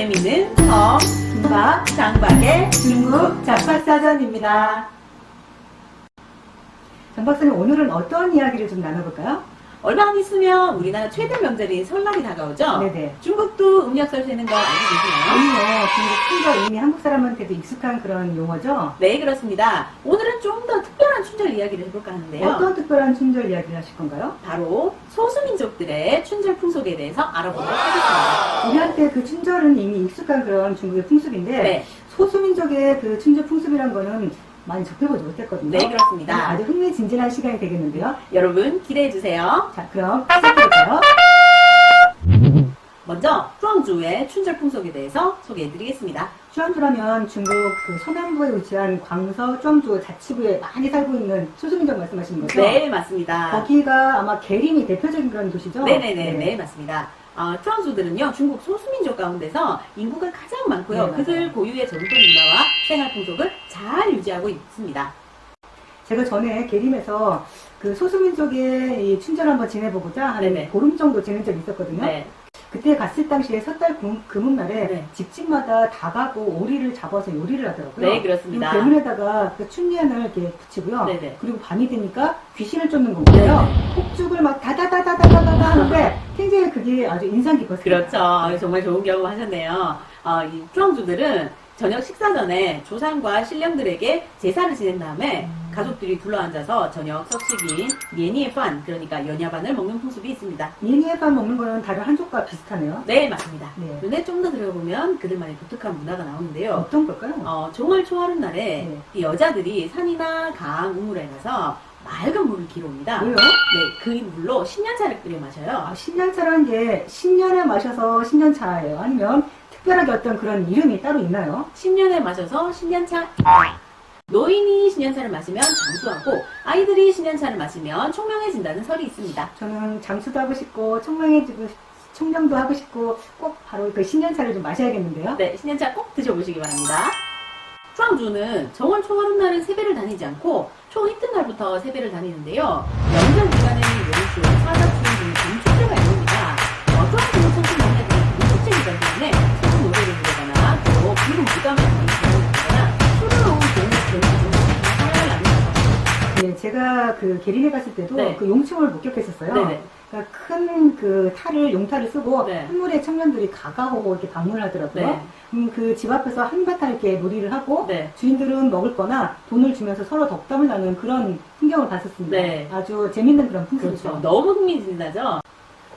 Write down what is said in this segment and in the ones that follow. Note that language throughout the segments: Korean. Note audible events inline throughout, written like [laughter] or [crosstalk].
재미있는 어, 김밥 장박의 중국 잡화사전입니다. 장 박사님 오늘은 어떤 이야기를 좀 나눠볼까요? 얼마 안 있으면 우리나라 최대 명절인 설날이 다가오죠? 네네. 중국도 음력설 세는 거 알고 계시나요? 아니요, 중국 춘절 이미 한국 사람한테도 익숙한 그런 용어죠. 네, 그렇습니다. 오늘은 좀 더 특별한 춘절 이야기를 해볼까 하는데요. 어떤 특별한 춘절 이야기를 하실 건가요? 바로 소수민족들의 춘절 풍속에 대해서 알아보도록 하겠습니다. 우리한테 그 춘절은 이미 익숙한 그런 중국의 풍습인데 네, 소수민족의 그 춘절 풍습이란 거는 많이 접해보지 못했거든요. 네, 그렇습니다. 아주 흥미진진한 시간이 되겠는데요. 여러분 기대해주세요. 자, 그럼 시작해볼까요? 먼저 쭈앙주의 춘절 풍속에 대해서 소개해드리겠습니다. 쭈안주라면 중국 그 서남부에 위치한 광서 쭈안주 자치구에 많이 살고 있는 소수민족 말씀하시는 거죠? 네, 맞습니다. 거기가 아마 계림이 대표적인 그런 도시죠? 네네네, 네, 맞습니다. 어, 쭈앙주들은요, 중국 소수민족 가운데서 인구가 가장 많고요. 네, 그들. 고유의 전통 문화와 생활 풍속을 잘 유지하고 있습니다. 제가 전에 계림에서 그 소수민족의 이 춘절 한번 지내보고자 한 네네. 보름 정도 지낸 적이 있었거든요. 네, 그때 갔을 당시에 섣달 금- 금음날에 네. 집집마다 다 가고 오리를 잡아서 요리를 하더라고요. 네, 그렇습니다. 그리고 대문에다가 그 춘년을 이렇게 붙이고요. 네네. 그리고 밤이 되니까 귀신을 쫓는 거예요. 폭죽을 막 다다다다다다다 하는데 굉장히 그게 아주 인상 깊었어요. 그렇죠. 아, 정말 좋은 경험 하셨네요. 어, 이 쭈앙주들은 저녁 식사 전에 조상과 신령들에게 제사를 지낸 다음에 음. 가족들이 둘러앉아서 저녁 석식인 예니에판, 그러니까 연야반을 먹는 풍습이 있습니다. 예니에밥 먹는 거는 다른 한족과 비슷하네요. 네, 맞습니다. 네. 눈에 좀더 들어보면 그들만의 독특한 문화가 나오는데요. 어떤 걸까요? 어, 종을 초하는 날에 네. 이 여자들이 산이나 강, 우물에 가서 맑은 물을 길어옵니다. 왜요? 네, 그 물로 신년차를 끓여 마셔요. 아, 10년차라는 게 10년에 마셔서 10년차예요. 아니면 특별하게 어떤 그런 이름이 따로 있나요? 10년에 마셔서 신년차. 노인이 신년차를 마시면 장수하고 아이들이 신년차를 마시면 총명해진다는 설이 있습니다. 저는 장수도 하고 싶고 청명해지고 청명도 하고 싶고 꼭 바로 그 10년차를 좀 마셔야겠는데요. 네, 신년차 꼭 드셔보시기 바랍니다. 쭈앙주는 정월 초하는 날은 세배를 다니지 않고 초 이튿날부터 세배를 다니는데요. 명절 기간에는 연초, 사자추 등 동축제가 있습니다. 어, 천신 명예들이 동축제 기간 때문에 소금 노래를 부르거나 또 기름 무감을 부르거나 술을 넣은 종을 들고 사랑을 나누는 네, 제가 그 계림에 갔을 네. 그 용충을 목격했었어요. 네네. 그러니까 큰 그 탈을 용탈을 쓰고 네. 한물의 청년들이 가가오고 이렇게 방문을 하더라고요. 네. 음, 그 집 앞에서 한바탕 이렇게 놀이를 하고 네. 주인들은 먹을 거나 돈을 주면서 서로 덕담을 나누는 그런 풍경을 봤었습니다. 네. 아주 재밌는 그런 풍습이죠. 그렇죠. 너무 흥미진진하죠?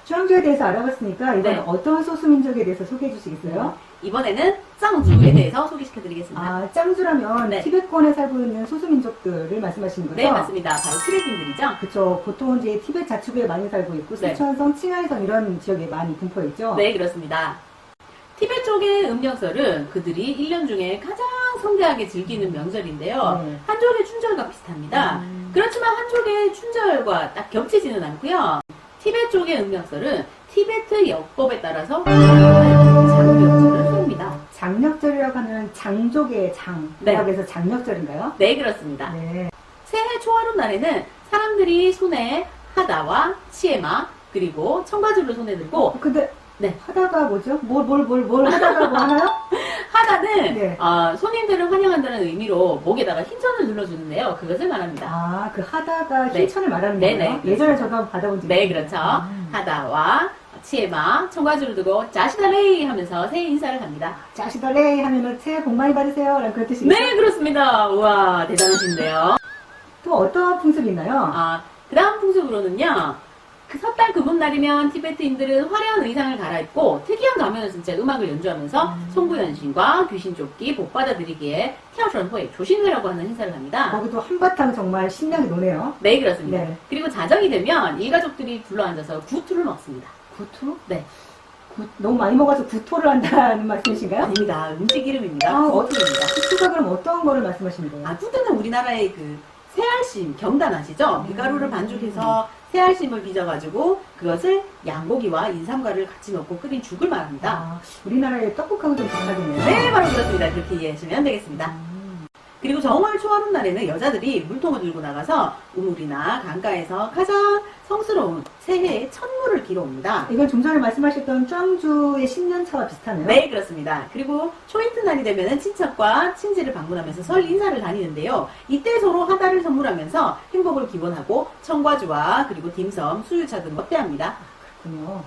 쭈앙주에 대해서 알아봤으니까 이번 네. 어떤 소수민족에 대해서 소개해 주시겠어요? 이번에는 짱주에 대해서 소개시켜드리겠습니다. 아, 짱주라면 네. 티베트권에 살고 있는 소수민족들을 말씀하시는 거죠? 네, 맞습니다. 바로 티베트인들이죠? 그쵸. 보통 이제 티베트 자치구에 많이 살고 있고, 네. 스촨성, 칭하이성 이런 지역에 많이 분포해 있죠? 네, 그렇습니다. 티베트 쪽의 음력설은 그들이 1년 중에 가장 성대하게 즐기는 명절인데요. 네. 한족의 춘절과 비슷합니다. 음. 그렇지만 한족의 춘절과 딱 겹치지는 않고요. 티베트 쪽의 음력설은 티베트 역법에 따라서. 장력절이라고 하는 장족의 장. 네. 라고 해서 장력절인가요? 네, 그렇습니다. 네. 새해 초하루 날에는 사람들이 손에 하다와 치에마 그리고 청바지를 손에 들고 어, 근데, 네. 하다가 뭐죠? 뭘, 뭘, 뭘, 뭘 하다가 뭐 하나요? [laughs] 하다는 네. 어, 손님들을 환영한다는 의미로 목에다가 흰천을 눌러주는데요. 그것을 말합니다. 아, 그 하다가 네. 흰천을 말하는 네, 거예요? 네. 예전에 저도 한번 받아본 적이 네, 있어요. 그렇죠. 음. 하다와 치에마 청바지를 두고 자시달레이 하면서 새해 인사를 합니다. 자시달레 하면은 새해 복 많이 받으세요. 라는 그런 뜻이죠? 네, 그렇습니다. 우와, 대단하신데요. 또 어떤 풍습이 있나요? 아, 그 다음 풍습으로는요. 그 섣달 금음날이면 티베트인들은 화려한 의상을 갈아입고 특이한 가면을 쓴채 음악을 연주하면서 음. 송부연신과 귀신 쫓기, 복 받아들이기에 태어션호에 조신회라고 하는 행사를 합니다. 거기도 한바탕 정말 신나게 노네요. 네, 그렇습니다. 네. 그리고 자정이 되면 일가족들이 둘러앉아서 구투를 먹습니다. 구토? 네. 구- 너무 많이 먹어서 구토를 한다는 [laughs] 말씀이신가요? 아닙니다. 음식 이름입니다. 아, 구투입니다. 구토가 그럼 어떤 거를 말씀하시는 거예요? 아, 구투는 우리나라의 그 새알심, 경단 아시죠? 음. 밀가루를 반죽해서 새알심을 빚어가지고 그것을 양고기와 인삼과를 같이 넣고 끓인 죽을 말합니다. 아, 우리나라의 떡국하고 좀 비슷하겠네요. 네, 바로 그렇습니다. 그렇게 이해하시면 되겠습니다. 음. 그리고 정월 초하룻 날에는 여자들이 물통을 들고 나가서 우물이나 강가에서 가장 성스러운 새해의 첫물을 길어 옵니다. 이건 좀 전에 말씀하셨던 짱주의 신년차와 비슷하네요. 네, 그렇습니다. 그리고 초이트날이 되면은 친척과 친지를 방문하면서 설 인사를 다니는데요. 이때 서로 하다를 선물하면서 행복을 기원하고 청과주와 그리고 딤섬, 수유차 등을 확대합니다. 그렇군요.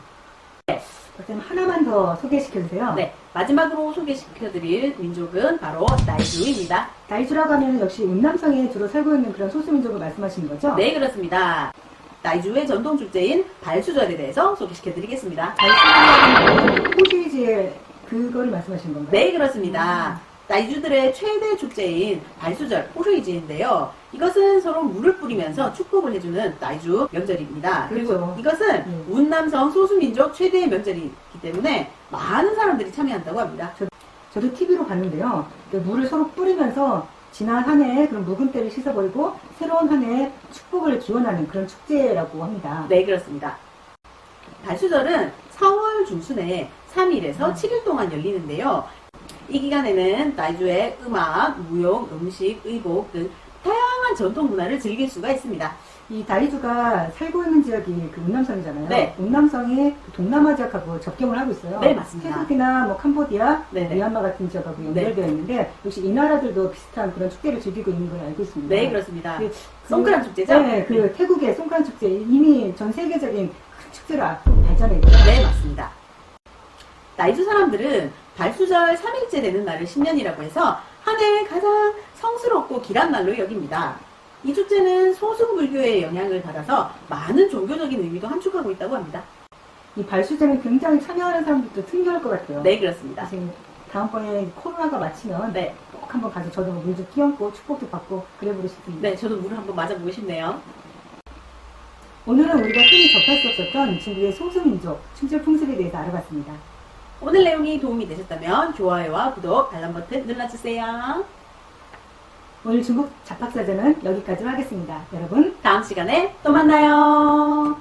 그럼 하나만 더 소개시켜 주세요. 네, 마지막으로 소개시켜드릴 민족은 바로 나이주입니다. 나이주라고 하면 역시 운남성에 주로 살고 있는 그런 소수민족을 말씀하시는 거죠? 네, 그렇습니다. 나이주의 전통 축제인 발수절에 대해서 소개시켜드리겠습니다. 발수라는 호시지의 그거를 말씀하시는 건가요? 네, 그렇습니다. 나이주들의 최대 축제인 발수절, 호르이지인데요. 이것은 서로 물을 뿌리면서 축복을 해주는 나이주 명절입니다. 그리고 그렇죠. 이것은 네. 운남성 소수민족 최대의 명절이기 때문에 많은 사람들이 참여한다고 합니다. 저도 TV로 봤는데요. 그 물을 서로 뿌리면서 지난 한 해의 그런 묵은 때를 씻어버리고 새로운 한 해의 축복을 기원하는 그런 축제라고 합니다. 네, 그렇습니다. 발수절은 4월 중순에 3일에서 음. 7일 동안 열리는데요. 이 기간에는 나이주의 음악, 무용, 음식, 의복 등 다양한 전통 문화를 즐길 수가 있습니다. 이 다이주가 살고 있는 지역이 그 운남성이잖아요. 네. 운남성이 그 동남아 지역하고 접경을 하고 있어요. 네, 맞습니다. 태국이나 뭐 캄보디아, 네네. 미얀마 같은 지역하고 연결되어 있는데 역시 이 나라들도 비슷한 그런 축제를 즐기고 있는 걸 알고 있습니다. 네, 그렇습니다. 그- 송크란 축제죠? 네, 그 태국의 송크란 축제 이미 전 세계적인 큰 축제로 앞으로 발전했고요. 네, 맞습니다. 나이주 사람들은 발수절 3일째 되는 날을 신년이라고 해서 한 해 가장 성스럽고 길한 날로 여깁니다. 이 축제는 소수불교의 영향을 받아서 많은 종교적인 의미도 함축하고 있다고 합니다. 이 발수제는 굉장히 참여하는 사람들도 특별할 것 같아요. 네, 그렇습니다. 지금 다음번에 코로나가 마치면 네, 꼭 한번 가서 저도 물도 끼얹고 축복도 받고 그래보고 싶습니다. 네, 저도 물을 한번 맞아보고 싶네요. 오늘은 우리가 흔히 접할 수 없었던 중국의 소수민족 축제 풍습에 대해서 알아봤습니다. 오늘 내용이 도움이 되셨다면 좋아요와 구독, 알람 버튼 눌러주세요. 오늘 중국 잡학사전은 여기까지로 하겠습니다. 여러분 다음 시간에 또 만나요.